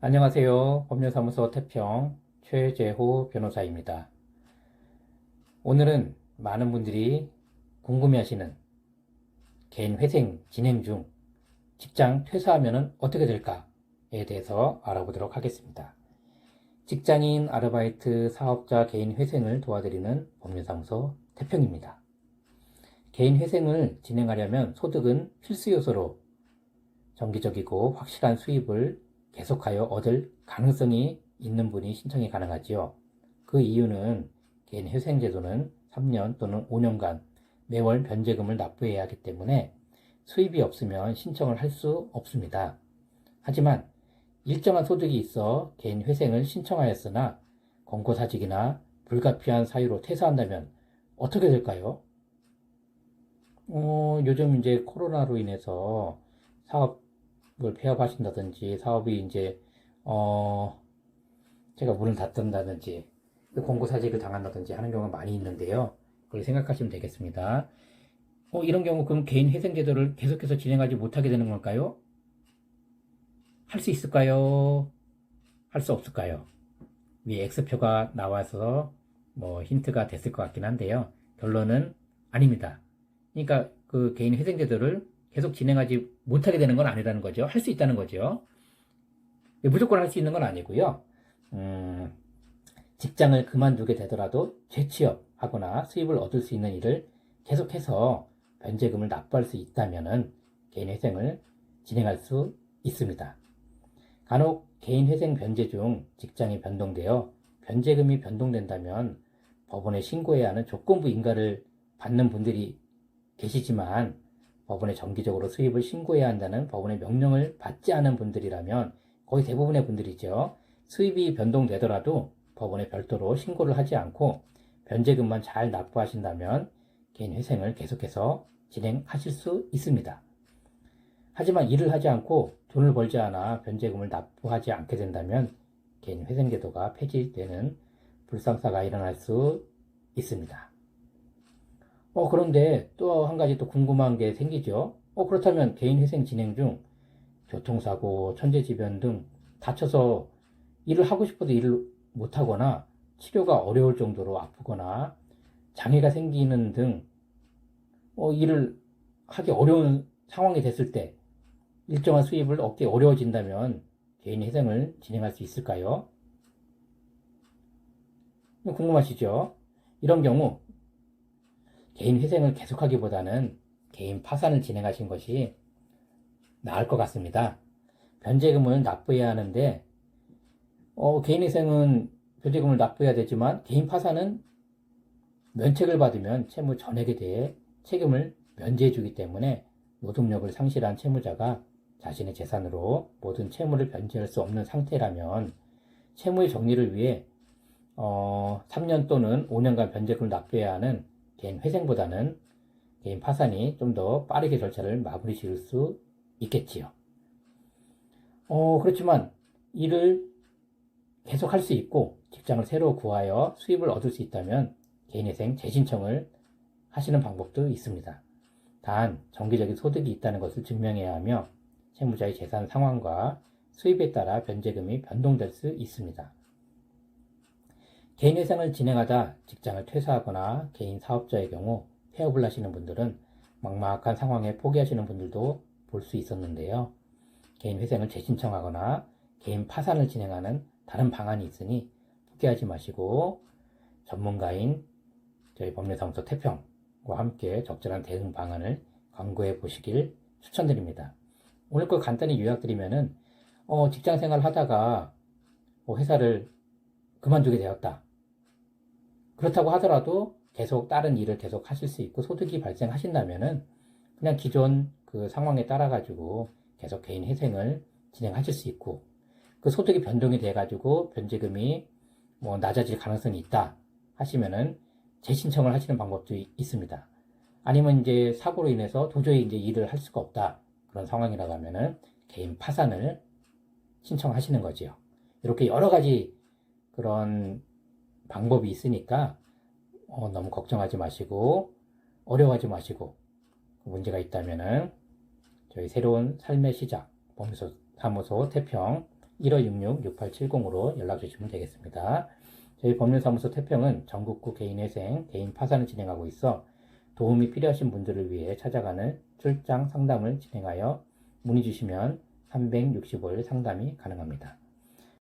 안녕하세요. 법률사무소 태평 최재호 변호사입니다. 오늘은 많은 분들이 궁금해하시는 개인 회생 진행 중 직장 퇴사하면 어떻게 될까에 대해서 알아보도록 하겠습니다. 직장인, 아르바이트, 사업자 개인 회생을 도와드리는 법률사무소 태평입니다. 개인 회생을 진행하려면 소득은 필수 요소로 정기적이고 확실한 수입을 계속하여 얻을 가능성이 있는 분이 신청이 가능하지요. 그 이유는 개인 회생제도는 3년 또는 5년간 매월 변제금을 납부해야 하기 때문에 수입이 없으면 신청을 할 수 없습니다. 하지만 일정한 소득이 있어 개인 회생을 신청하였으나 권고사직이나 불가피한 사유로 퇴사한다면 어떻게 될까요? 어, 요즘 이제 코로나로 인해서 사업 을 폐업하신다든지 사업이 이제 어, 제가 문을 닫는다든지 공고사직을 당한다든지 하는 경우가 많이 있는데요. 그걸 생각하시면 되겠습니다. 어, 이런 경우 그럼 개인 회생 제도를 계속해서 진행하지 못하게 되는 걸까요? 할 수 있을까요? 할 수 없을까요? 위에 X표가 나와서 뭐 힌트가 됐을 것 같긴 한데요. 결론은 아닙니다. 그러니까 그 개인 회생 제도를 계속 진행하지 못하게 되는 건 아니라는 거죠. 할 수 있다는 거죠. 무조건 할 수 있는 건 아니고요. 음, 직장을 그만두게 되더라도 재취업하거나 수입을 얻을 수 있는 일을 계속해서 변제금을 납부할 수 있다면은 개인 회생을 진행할 수 있습니다. 간혹 개인 회생 변제 중 직장이 변동되어 변제금이 변동된다면 법원에 신고해야 하는 조건부 인가를 받는 분들이 계시지만 법원에 정기적으로 수입을 신고해야 한다는 법원의 명령을 받지 않은 분들이라면 거의 대부분의 분들이죠. 수입이 변동되더라도 법원에 별도로 신고를 하지 않고 변제금만 잘 납부하신다면 개인 회생을 계속해서 진행하실 수 있습니다. 하지만 일을 하지 않고 돈을 벌지 않아 변제금을 납부하지 않게 된다면 개인 회생제도가 폐지되는 불상사가 일어날 수 있습니다. 어, 그런데 또 한 가지 또 궁금한 게 생기죠. 어, 그렇다면 개인 회생 진행 중 교통사고, 천재지변 등 다쳐서 일을 하고 싶어도 일을 못하거나 치료가 어려울 정도로 아프거나 장애가 생기는 등 어, 일을 하기 어려운 상황이 됐을 때 일정한 수입을 얻기 어려워진다면 개인 회생을 진행할 수 있을까요? 궁금하시죠? 이런 경우 개인 회생을 계속하기보다는 개인 파산을 진행하신 것이 나을 것 같습니다. 변제금을 납부해야 하는데 어, 개인 회생은 변제금을 납부해야 되지만 개인 파산은 면책을 받으면 채무 전액에 대해 책임을 면제해 주기 때문에 노동력을 상실한 채무자가 자신의 재산으로 모든 채무를 변제할 수 없는 상태라면 채무의 정리를 위해 어, 3년 또는 5년간 변제금을 납부해야 하는 개인 회생보다는 개인 파산이 좀 더 빠르게 절차를 마무리 지을 수 있겠지요. 어, 그렇지만 일을 계속 할 수 있고 직장을 새로 구하여 수입을 얻을 수 있다면 개인회생 재신청을 하시는 방법도 있습니다. 단 정기적인 소득이 있다는 것을 증명해야 하며 채무자의 재산 상황과 수입에 따라 변제금이 변동될 수 있습니다. 개인회생을 진행하다 직장을 퇴사하거나 개인 사업자의 경우 폐업을 하시는 분들은 막막한 상황에 포기하시는 분들도 볼 수 있었는데요. 개인회생을 재신청하거나 개인 파산을 진행하는 다른 방안이 있으니 포기하지 마시고 전문가인 저희 법률사무소 태평과 함께 적절한 대응 방안을 강구해 보시길 추천드립니다. 오늘 거 간단히 요약드리면은 어, 직장 생활 하다가 뭐 회사를 그만두게 되었다. 그렇다고 하더라도 계속 다른 일을 계속 하실 수 있고 소득이 발생하신다면은 그냥 기존 그 상황에 따라 가지고 계속 개인 회생을 진행하실 수 있고 그 소득이 변동이 돼 가지고 변제금이 뭐 낮아질 가능성이 있다 하시면은 재신청을 하시는 방법도 있습니다. 아니면 이제 사고로 인해서 도저히 이제 일을 할 수가 없다 그런 상황이라고 하면은 개인 파산을 신청하시는 거지요. 이렇게 여러 가지 그런 방법이 있으니까 어, 너무 걱정하지 마시고 어려워하지 마시고 문제가 있다면은 저희 새로운 삶의 시작 법무소 사무소 태평 1566-6870으로 연락 주시면 되겠습니다. 저희 법률사무소 태평은 전국구 개인회생, 개인 파산을 진행하고 있어 도움이 필요하신 분들을 위해 찾아가는 출장 상담을 진행하여 문의 주시면 365일 상담이 가능합니다.